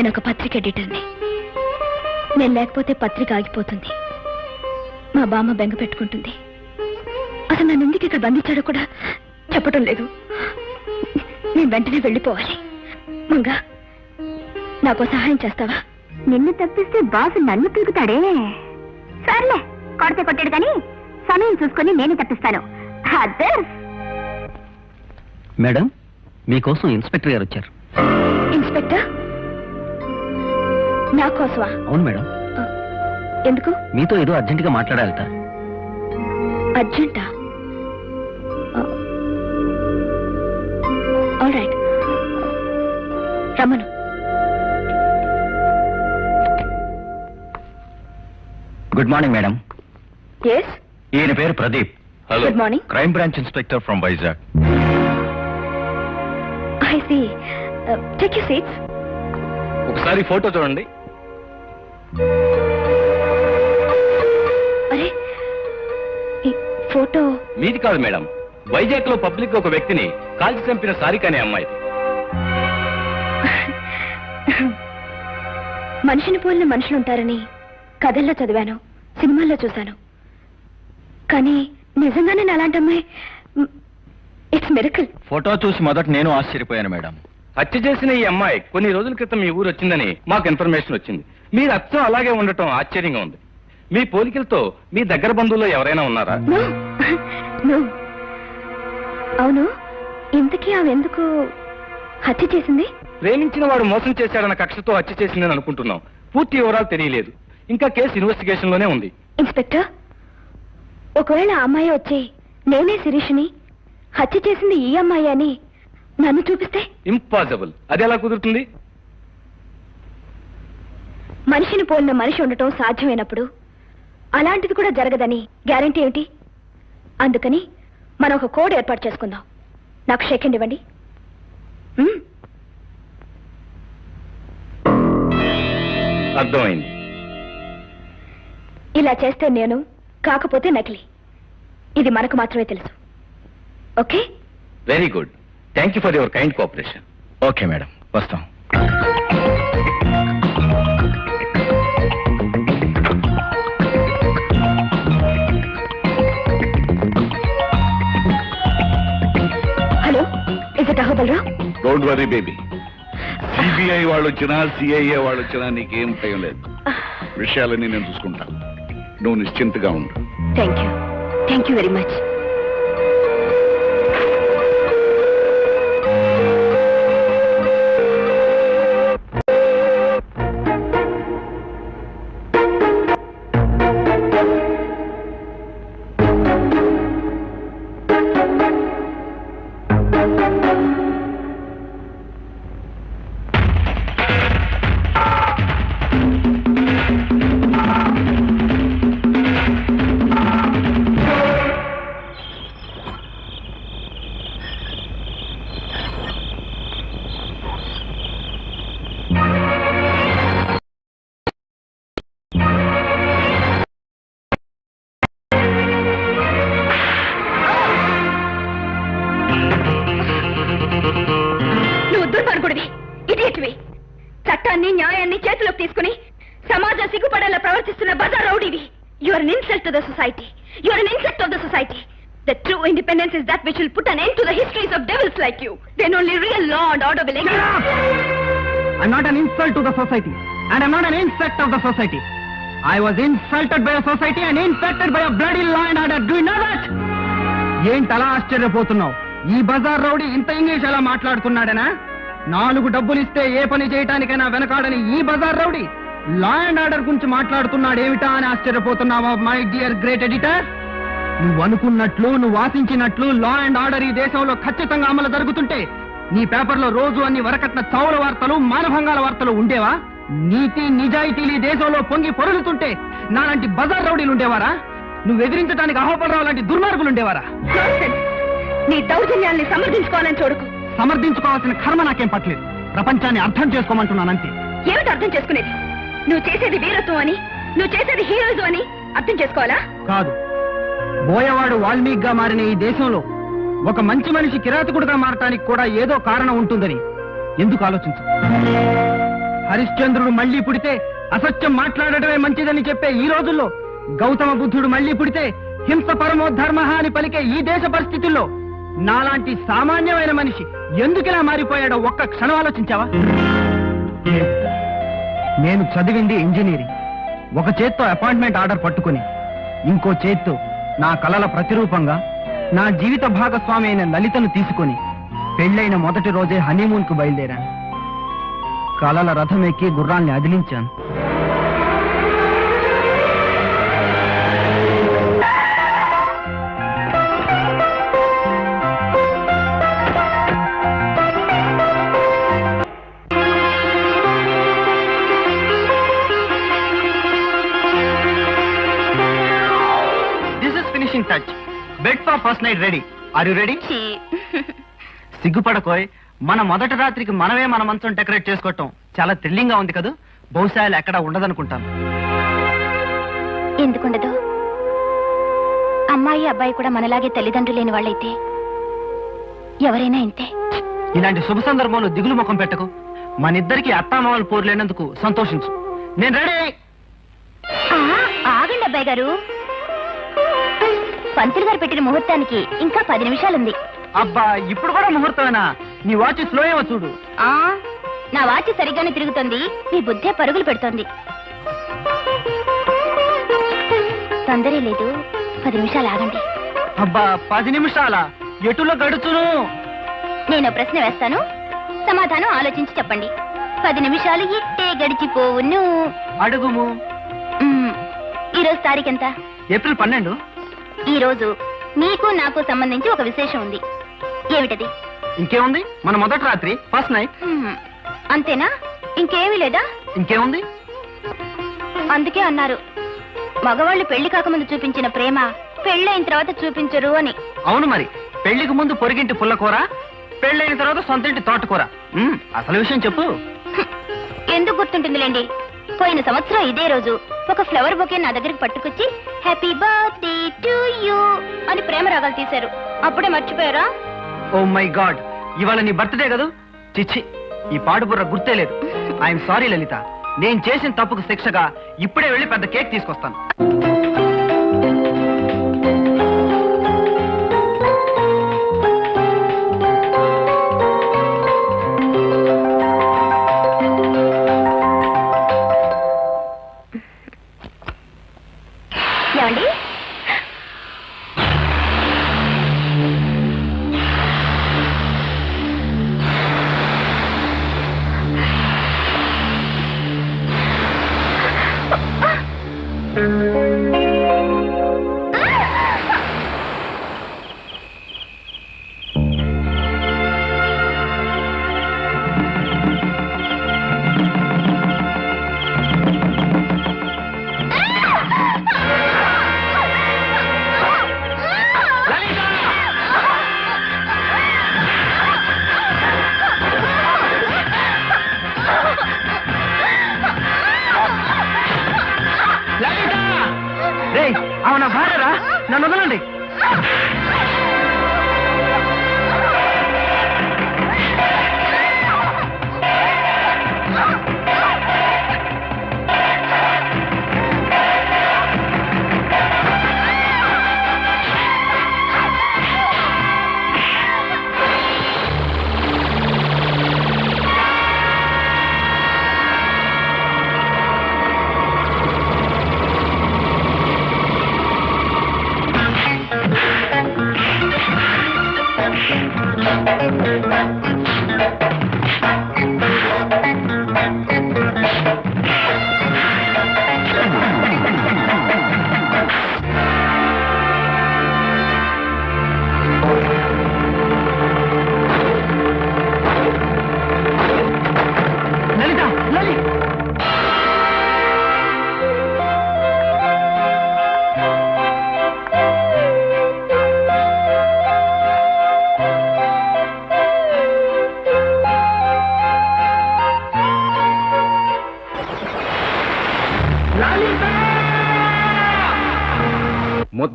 నేను ఒక పత్రిక ఎడిటర్ని. నేను లేకపోతే పత్రిక ఆగిపోతుంది. మా బామ్మ బెంగ పెట్టుకుంటుంది. అసలు నన్ను ఎందుకు ఇక్కడ బంధించాడో కూడా చెప్పటం లేదు. నేను వెంటనే వెళ్ళిపోవాలి. మంగా నాకు సహాయం చేస్తావా? నిన్ను తప్పిస్తే బాసు నన్ను పీకుతాడే. సర్లే కొడితే కొట్టాడు కానీ సమయం చూసుకొని నేనే తప్పిస్తాను. మేడం మీకోసం ఇన్స్పెక్టర్ గారు వచ్చారు. ఇన్స్పెక్టర్? నా కోసమా? అవును మేడం. ఎందుకు? మీతో ఏదో అర్జెంటుగా మాట్లాడాలట. అర్జెంటా? ఆల్ రైట్ రమ్మను. గుడ్ మార్నింగ్ మేడం ఎస్ ఈయన పేరు Pradeep. Hello Good morning. Crime branch inspector from Vizag I see take you seats ఒకసారి ఫోటో చూడండి. అరే ఈ ఫోటో మీది కాదు మేడం. వైజాగ్లో పబ్లిక్ ఒక వ్యక్తిని కాల్చి చంపిన సారిక అనే అమ్మాయి. మనిషిని పోలిన మనుషులు ఉంటారని కథల్లో చదివాను సినిమాల్లో చూశాను. కానీ నిజంగానే నా అలాంటి అమ్మాయి ఇట్స్ మెరకల్. ఫోటో చూసి మొదట నేను ఆశ్చర్యపోయాను మేడం. హత్య చేసిన ఈ అమ్మాయి కొన్ని రోజుల క్రితం మీ ఊరు వచ్చిందని మాకు ఇన్ఫర్మేషన్ వచ్చింది. మీరు అచ్చం అలాగే ఉండటం ఆశ్చర్యంగా ఉంది. మీ పోలికలతో మీ దగ్గర బంధువుల్లో ఎవరైనా ఉన్నారా? అవును ఇంతకీ ఆమె ఎందుకు హత్య చేసింది? ప్రేమించిన వాడు మోసం చేశాడన్న కక్షతో హత్య చేసిందని అనుకుంటున్నాం. పూర్తి వివరాలు తెలియలేదు. ఇంకా కేసు ఇన్వెస్టిగేషన్లోనే ఉంది. ఇన్స్పెక్టర్ ఒకవేళ ఆ అమ్మాయి వచ్చి నేనే శిరీష్ని హత్య చేసింది ఈ అమ్మాయి అని నన్ను చూపిస్తే? ఇంపాసిబుల్. అది ఎలా కుదురుతుంది? మనిషిని పోలిన మనిషి ఉండటం సాధ్యమైనప్పుడు అలాంటిది కూడా జరగదని గ్యారంటీ ఏమిటి? అందుకని మనం ఒక కోడ్ ఏర్పాటు చేసుకుందాం. నాకు సెకండ్ ఇవ్వండి. అర్థమైంది. ఇలా చేస్తే నేను కాకపోతే నకిలీ. ఇది మనకు మాత్రమే తెలుసు. Okay? Very good thank you for your kind cooperation okay madam. వస్తాం. Ahobalarao don't worry baby CBI వాళ్ళు వచ్చినా సిఐఏ వాళ్ళు వచ్చినా నీకేం భయం లేదు. విషయాలన్నీ నేను చూసుకుంటాను నువ్వు నిశ్చింతగా ఉండు. Thank you thank you very much నువ్వు చేసేటివి చట్టాన్ని న్యాయాన్ని చేతిలోకి తీసుకుని సమాజం సిగ్గుపడేలా ప్రవర్తిస్తున్న బజార్ రౌడీవి you are insult to the society you are insect of the society The the true independence is that which will put an end to the histories of devils like you then only real law and order will I'm not an insult to the society, and I'm not an insect of the society. I was insulted by a society and infected by a bloody law and order. Do you know that? ఏంటి అలా ఆశ్చర్యపోతున్నావు ఈ బజార్ rowdy ఇంత English ఎలా మాట్లాడుతున్నాడనా నాలుగు డబ్బులిస్తే ఏ పని చేయటానికైనా వెనకాడని ఈ బజార్ రౌడీ. లా అండ్ ఆర్డర్ గురించి మాట్లాడుతున్నాడు ఏమిటా అని ఆశ్చర్యపోతున్నావా మై డియర్ గ్రేట్ ఎడిటర్ నువ్వు అనుకున్నట్లు నువ్వు ఆశించినట్లు లా అండ్ ఆర్డర్ ఈ దేశంలో ఖచ్చితంగా అమలు జరుగుతుంటే నీ పేపర్లో రోజు అన్ని వరకట్న చౌల వార్తలు మానభంగాల వార్తలు ఉండేవా? నీతి నిజాయితీలు ఈ దేశంలో పొంగి పొరులుతుంటే నాలాంటి బజార్ రౌడీలు ఉండేవారా? నువ్వు ఎదిరించడానికి అహోపలరావు లాంటి దుర్మార్గులు ఉండేవారా? నీ దౌర్జన్యాల్ని సమర్థించుకోవాలని చూడకు. సమర్థించుకోవాల్సిన కర్మ నాకేం పట్టలేదు. ప్రపంచాన్ని అర్థం చేసుకోమంటున్నానంతే. ఏమిటి అర్థం చేసుకునేది? నువ్వు చేసేది వీరత్వం అని? నువ్వు చేసేది హీరోయిజం అని అర్థం చేసుకోవాలా? కాదు. బోయవాడు వాల్మీకిగా మారిన ఈ దేశంలో ఒక మంచి మనిషి కిరాతకుడుగా మారటానికి కూడా ఏదో కారణం ఉంటుందని. ఎందుకు ఆలోచించు? హరిశ్చంద్రుడు మళ్ళీ పుడితే అసత్యం మాట్లాడటమే మంచిదని చెప్పే ఈ రోజుల్లో గౌతమ బుద్ధుడు మళ్ళీ పుడితే హింస పరమో ధర్మ అని పలికే ఈ దేశ పరిస్థితుల్లో నాలాంటి సామాన్యమైన మనిషి ఎందుకిలా మారిపోయాడో ఒక్క క్షణం ఆలోచించావా? నేను చదివింది ఇంజనీరింగ్. ఒక చేత్తో అపాయింట్మెంట్ ఆర్డర్ పట్టుకుని ఇంకో చేత్తో నా కలల ప్రతిరూపంగా నా జీవిత భాగస్వామి అయిన లలితను తీసుకొని పెళ్ళైన మొదటి రోజే హనీమూన్కు బయలుదేరాను. కలల రథం ఎక్కి గుర్రాల్ని అదిలించాను. Bed for first night ready are you ready. సిగ్గుపడకోయ్. మన మొదటి రాత్రికి మనమే మన మంచం డెకరేట్ చేసుకోవటం చాలా థ్రిల్లింగ్గా ఉంది కదా? బహుశా ఎక్కడ ఉండదనుకుంటాను. ఎందుకుండదు? అమ్మాయి అబ్బాయి కూడా మనలాగే తల్లిదండ్రులు లేని వాళ్ళైతే ఎవరైనా ఇంతే. ఇలాంటి శుభ సందర్భంలో దిగులు ముఖం పెట్టకు. మన ఇద్దరికి అత్తామామలు పోరులేనందుకు సంతోషించు. నేను రెడీ. ఆగండి అబ్బాయి గారు. పంతులు గారు పెట్టిన ముహూర్తానికి ఇంకా పది నిమిషాలుంది. అబ్బా ఇప్పుడు కూడా ముహూర్తమేనా? నీ వాచ్ స్లో ఏమో చూడు. ఆ నా వాచి సరిగ్గానే తిరుగుతోంది. మీ బుద్ధే పరుగులు పెడుతోంది. తొందరే లేదు పది నిమిషాలు ఆగండి. అబ్బా పది నిమిషాల? ఎటులో గడుచును? నేను ఓ ప్రశ్న వేస్తాను. సమాధానం ఆలోచించి చెప్పండి. పది నిమిషాలు ఇట్టే గడిచిపోవును. అడుగుము. మ్మ్. ఈ రోజు తారీఖు ఎంత? ఏప్రిల్ పన్నెండు. ఈ రోజు మీకు నాకు సంబంధించి ఒక విశేషం ఉంది. ఏమిటది? ఇంకేముంది? మన మొదటి రాత్రి ఫస్ట్ నైట్. అంతేనా? ఇంకేమీ లేదా? ఇంకేముంది? అందుకే అన్నారు. మగవాళ్ళు పెళ్ళి కాకముందు చూపించిన ప్రేమ పెళ్ళైన తర్వాత చూపించరు అని. అవును మరి. పెళ్ళికి ముందు పొరిగింటి పుల్లకూర పెళ్ళైన తర్వాత సొంతింటి తోటకూర మ్మ్, అసలు విషయం చెప్పు. ఎందుకు గుర్తుంటుందిలేండి? పోయిన సంవత్సరం ఇదే రోజు ఒక ఫ్లవర్ బొకే నా దగ్గరికి పట్టుకొచ్చి హ్యాపీ ప్రేమ రాగాలు తీశారు. అప్పుడే మర్చిపోయారా? ఓ మై గాడ్ ఇవాళ నీ బర్త్డే కదా? చిచ్చి ఈ పాడు బుర్ర గుర్తే లేదు. ఐఎమ్ సారీ లలిత. నేను చేసిన తప్పుకు శిక్షగా ఇప్పుడే వెళ్ళి పెద్ద కేక్ తీసుకొస్తాను. నన్ను వదలండి.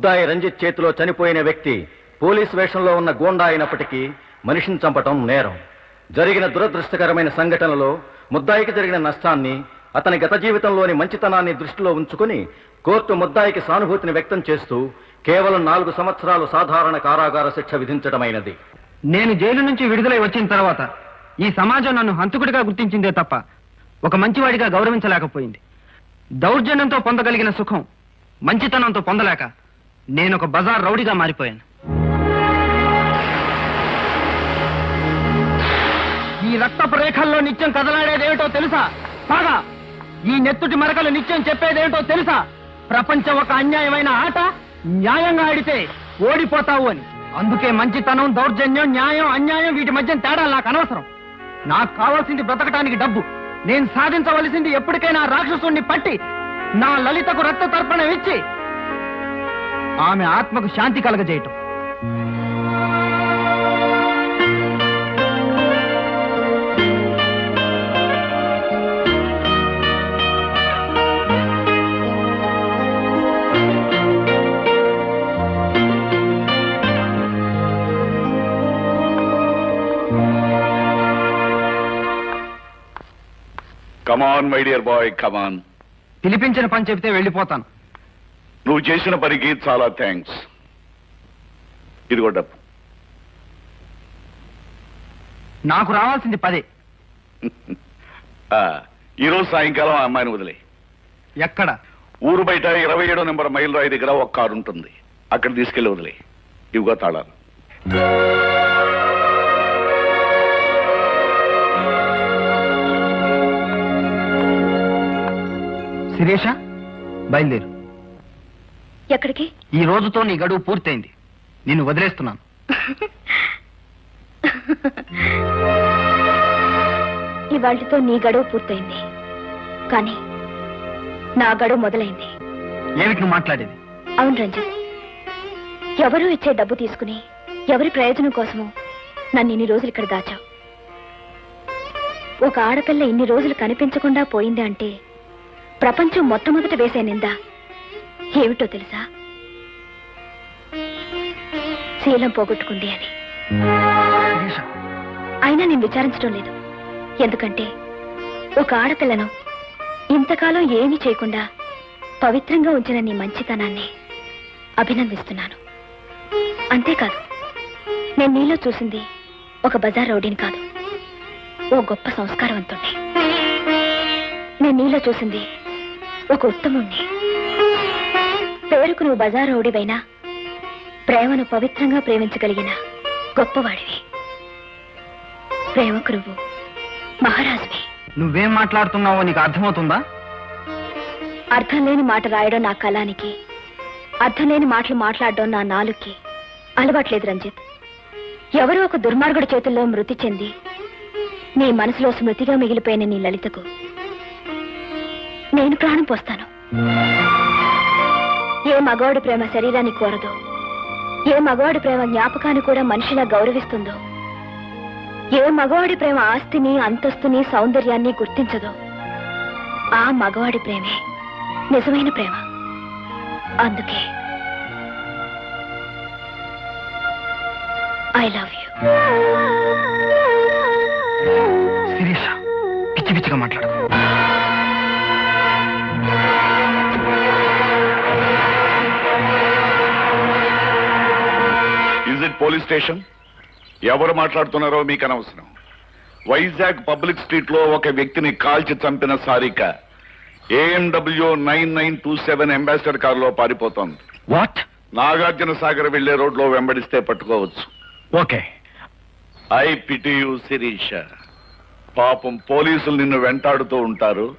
ముద్దాయి రంజిత్ చేతిలో చనిపోయిన వ్యక్తి పోలీస్ వేషంలో ఉన్న గోండా అయినప్పటికీ మనిషిని చంపటం నేరం. జరిగిన దురదృష్టకరమైన సంఘటనలో ముద్దాయికి జరిగిన నష్టాన్ని అతని గత జీవితంలోని మంచితనాన్ని దృష్టిలో ఉంచుకొని కోర్టు ముద్దాయికి సానుభూతిని వ్యక్తం చేస్తూ కేవలం నాలుగు సంవత్సరాలు సాధారణ కారాగార శిక్ష విధించడమైనది నేను జైలు నుంచి విడుదలై వచ్చిన తర్వాత ఈ సమాజం నన్ను హంతకుడిగా గుర్తించిందే తప్ప ఒక మంచివాడిగా గౌరవించలేకపోయింది. దౌర్జన్యంతో పొందగలిగిన సుఖం మంచితనంతో పొందలేక నేను ఒక బజార్ రౌడీగా మారిపోయాను. ఈ రక్తపు రేఖల్లో నిత్యం కదలాడేదేమిటో తెలుసా? కాగా ఈ నెత్తుటి మరకలు నిత్యం చెప్పేదేమిటో తెలుసా? ప్రపంచం ఒక అన్యాయమైన ఆట న్యాయంగా ఆడితే ఓడిపోతావు అని. అందుకే మంచితనం దౌర్జన్యం న్యాయం అన్యాయం వీటి మధ్య తేడా నాకు అనవసరం. నాకు కావాల్సింది బ్రతకటానికి డబ్బు. నేను సాధించవలసింది ఎప్పటికైనా రాక్షసుణ్ణి పట్టి నా లలితకు రక్త తర్పణం ఇచ్చి ఆమె ఆత్మకు శాంతి కలగజేయటం. Come on my dear boy come on పిలిపించిన పని చెబితే వెళ్ళిపోతాను. నువ్వు చేసిన పనికి చాలా థ్యాంక్స్ ఇదిగో డబ్బు. నాకు రావాల్సింది పదే. ఈరోజు సాయంకాలం ఆ అమ్మాయిని వదిలే. ఎక్కడ? ఊరు బయట ఇరవై ఏడో నెంబర్ మైల్ రాయి దగ్గర ఒక కారు ఉంటుంది. అక్కడ తీసుకెళ్ళి వదిలే. ఇవిగో తాళాలు. శిరీష బయలుదేరు. ఎక్కడికి? ఈ రోజుతో నీ గడువు పూర్తయింది. నిన్ను వదిలేస్తున్నాను. ఇవాళ్టితో నీ గడువు పూర్తయింది. కానీ నా గడువు మొదలైంది. ఏమిటి నువ్వు మాట్లాడేది? అవును రంజిత్ ఎవరు ఇచ్చే డబ్బు తీసుకుని ఎవరి ప్రయోజనం కోసమో నన్ను ఇన్ని రోజులు ఇక్కడ దాచావు? ఒక ఆడపిల్ల ఇన్ని రోజులు కనిపించకుండా పోయింది అంటే ప్రపంచం మొట్టమొదట వేసే నింద ఏమిటో తెలుసా? శీలం పోగొట్టుకుంది అని. అయినా నేను విచారించడం లేదు. ఎందుకంటే ఒక ఆడపిల్లను ఇంతకాలం ఏమీ చేయకుండా పవిత్రంగా ఉంచిన నీ మంచితనాన్ని అభినందిస్తున్నాను. అంతేకాదు నేను నీలో చూసింది ఒక బజార్ రౌడీని కాదు ఓ గొప్ప సంస్కారవంతుణ్ణి. నేను నీలో చూసింది ఒక ఉత్తముణ్ణి. పేరుకు నువ్వు బజార్ రౌడీవైనా ప్రేమను పవిత్రంగా ప్రేమించగలిగిన గొప్పవాడివి. ప్రేమకు నువ్వు మహారాజువి. నువ్వేం మాట్లాడుతున్నావో నీకు అర్థమవుతుందా? అర్థం లేని మాట రాయడం నా కళానికి అర్థం లేని మాటలు మాట్లాడడం నా నాలుగుకి అలవాట్లేదు రంజిత్. ఎవరో ఒక దుర్మార్గుడి చేతుల్లో మృతి చెంది నీ మనసులో స్మృతిగా మిగిలిపోయిన నీ లలితకు నేను ప్రాణం పోస్తాను. ఏ మగవాడి ప్రేమ శరీరాన్ని కోరదో? ఏ మగవాడి ప్రేమ జ్ఞాపకాన్ని కూడా మనిషిలా గౌరవిస్తుందో? ఏ మగవాడి ప్రేమ ఆస్తిని అంతస్తుని సౌందర్యాన్ని గుర్తించదో? ఆ మగవాడి ప్రేమే నిజమైన ప్రేమ. అందుకే I love you police station? ఎవరు మాట్లాడుతున్నారో మీకు అనవసరం. వైజాగ్ పబ్లిక్ స్ట్రీట్లో ఒక వ్యక్తిని కాల్చి చంపిన Sarika AMW nine nine two seven Ambassador కారులో పారిపోతోంది. వాట్? నాగార్జున సాగర్ వెళ్ళే రోడ్లో వెంబడిస్తే పట్టుకోవచ్చు. Okay. I pity you Sirisha. పాపం పోలీసులు నిన్ను వెంటాడుతూ ఉంటారు.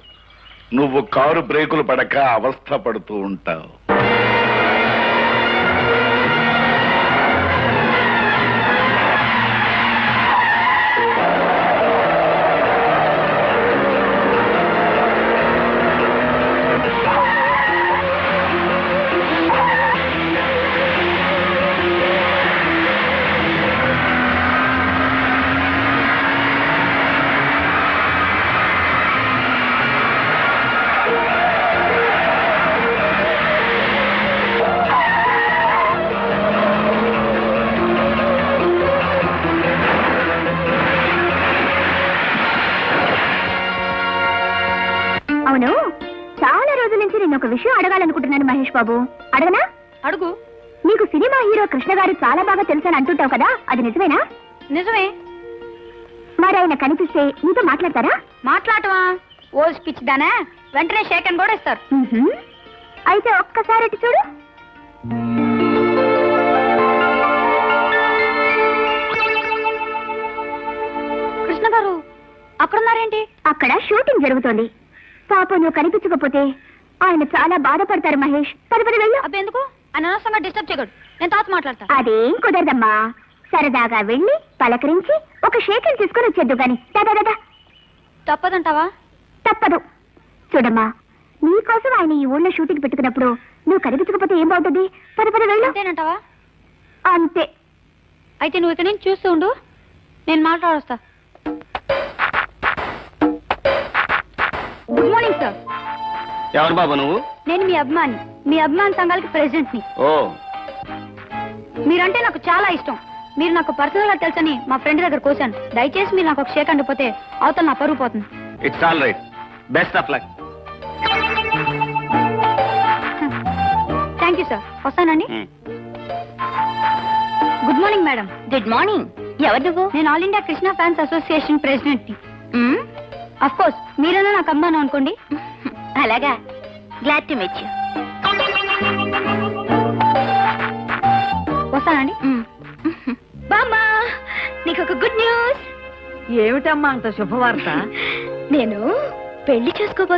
నువ్వు కారు బ్రేకులు పడక అవస్థ పడుతూ ఉంటావు. బాబు. అడగనా? అడుగు. నీకు సినిమా హీరో కృష్ణ గారు చాలా బాగా తెలుసని అంటుంటావు కదా అది నిజమేనా? నిజమే. మరి ఆయన కనిపిస్తే నీతో మాట్లాడతారా? మాట్లాడటమా? ఓ స్పిచ్ దానా? వెంటనే షేక్ అని కూడా ఇస్తారు. అయితే ఒక్కసారి అటు చూడు. కృష్ణ గారు అక్కడున్నారేంటి? అక్కడ షూటింగ్ జరుగుతోంది. పాప నువ్వు కనిపించకపోతే ఆయన చాలా బాధపడతారు మహేష్. పది పది వెళ్ళు. అబ్బే ఎందుకు? ఆయన అనవసరంగా డిస్టర్బ్ చేయకూడదు. నేను తాత మాట్లాడతా. అదేం కుదరదమ్మా. సరదాగా వెళ్ళి పలకరించి ఒక షేకిల్ తీసుకొని వచ్చేద్దు గాని. దాదా దాదా తప్పదంటావా? తప్పదు. చూడమ్మా నీకోసం ఆయన ఈ ఊళ్ళో షూటింగ్ పెట్టుకున్నప్పుడు నువ్వు కనిపించకపోతే ఏం బాగుంటుంది? పద పద వెళ్ళు. అంతేనంటావా? అంతే. అయితే నువ్వు ఇక్కడ నుంచి చూస్తూ ఉండు. నేను మాట్లాడొస్తా. ఎవరు బాబు నువ్వు? నేను మీ అభిమాని. మీ అభిమాన్ సంఘాలకి ప్రెసిడెంట్ని ఓ. మీరంటే నాకు చాలా ఇష్టం. మీరు నాకు పర్సనల్గా తెలుసని మా ఫ్రెండ్ దగ్గర కోశాను దయచేసి మీరు నాకు ఒక షేక్ అండిపోతే అవతల నా పరుగు పోతుంది. It's all right best of luck thank you sir వస్తానండి? Good morning madam good morning ఎవరు నువ్వు? నేను all India Krishna fans association ప్రెసిడెంట్ని of course మీరైనా నాకు అమ్మాను అనుకోండి? అలాగా. గ్లాడ్ టు మీట్ యూ వస్తానండి బామ్మా నీకు ఒక గుడ్ న్యూస్ ఏమిటమ్మా అంత శుభవార్త? నేను పెళ్ళి చేసుకోబోతున్నాను